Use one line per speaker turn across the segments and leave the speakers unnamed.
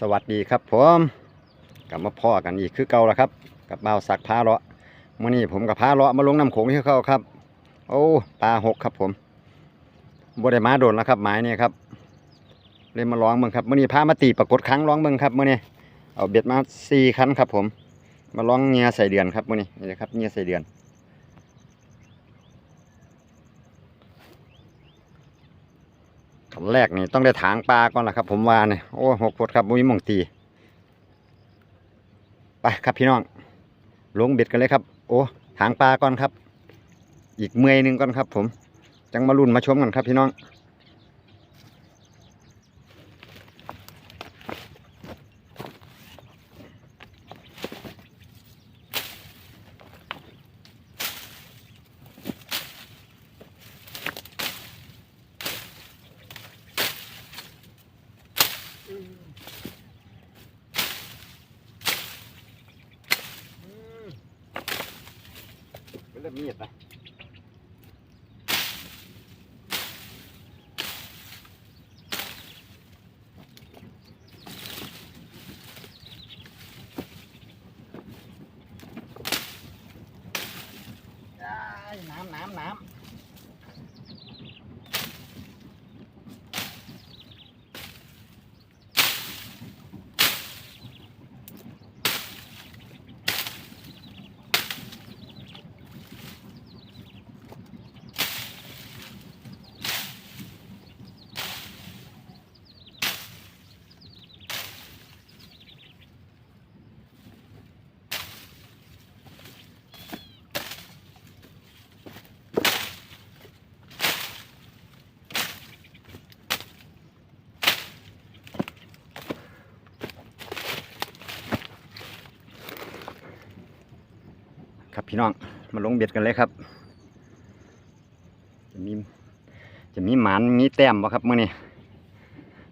สวัสดีครับผมกลับมาพ่อกันอีกคือเก่าแล้วครับ กับบ่าวสักพาเลาะเมื่อนี้ผมกับพาเลาะมาลงน้ำโขงที่เขาครับ โอ้ปลาหกครับผมบได้มาโดนแล้วครับหมายนี่ครับเลยมาลองเบิ่งครับเมื่อนี้พามาตีปรากฏครั้งลองเบิ่งครับเมื่อนี้เอาเบ็ดมาสี่คันครับผม มาลองเงียใส่เดือนครับเมื่อนี้นี่นะครับเงียใส่เดือน ขั้นแรกนี่ต้องได้ถางปลาก่อนละครับ ผมว่าเนี่ยโอ้หกฟดครับมุ้ยมองตีไปครับพี่น้องลงเบ็ดกันเลยครับ โอ้ถางปลาก่อนครับ อีกเมื่อยหนึ่งก่อนครับ ผม จังมาลุ่นมาชมกันครับพี่น้อง เริ่มมีดนะน้ำน้ำน้ำ ครับพี่น้องมาลงเบ็ดกันเลยครับ จะมีจะมีหมานมีแต้มบ่ครับมื่อนี้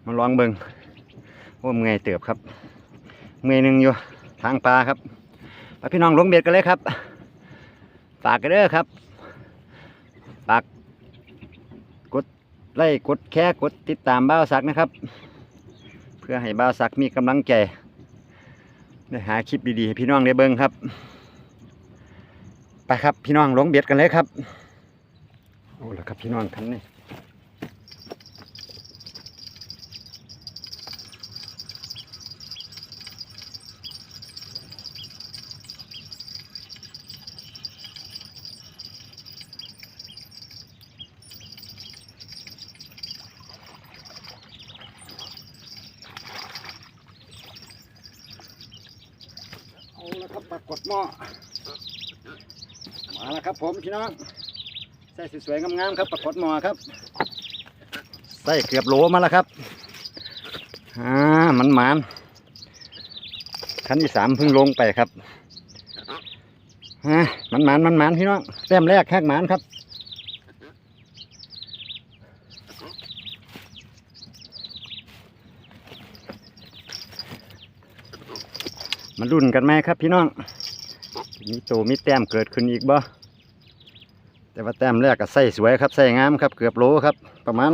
มาลองเบิงว่าเมื่อยเติบครับ เมื่อยหนึ่งอยู่ทางปลาครับไปพี่น้องลงเบ็ดกันเลยครับฝากกันเด้อครับฝากกดไลค์กดแค่กดติดตามบ้าวสักนะครับ เพื่อให้บ้าวสักมีกำลังใจได้หาคลิปดีๆให้พี่น้องได้เบิ่งครับ ไปครับพี่น้องลงเบ็ดกันเลยครับโอ้แล้วครับพี่น้องคันนี้เอาล้วครับปรากฏหม้อ มาล้วครับผมพี่น้องใส่สวยๆงามๆครับปรากฏหมอครับใส่เกือบโหลมาแล้วครับอ่ามันหมานขั้นที่สามเพิ่งลงไปครับอ่ามันหมานมันหมานพี่น้องแต้มแรกแค่หมานครับมารุ่นกันไหมครับพี่น้อง มีโตมีแต้มเกิดขึ้นอีกบ่แต่ว่าแต้มแรกก็ใส่สวยครับใส่งามครับ เกือบโลครับ ประมาณ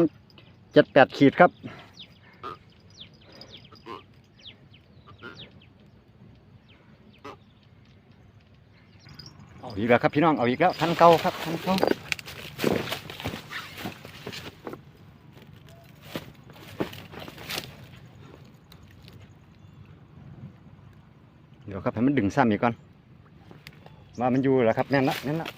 เจ็ดแปดขีดครับเอาอีกแล้วครับพี่น้องเอาอีกแล้วทันเก่าครับทันเก่าเดี๋ยวครับให้มันดึงซ้ำอีกก่อน มามันอยู่แล้วครับแน่นละแน่นละ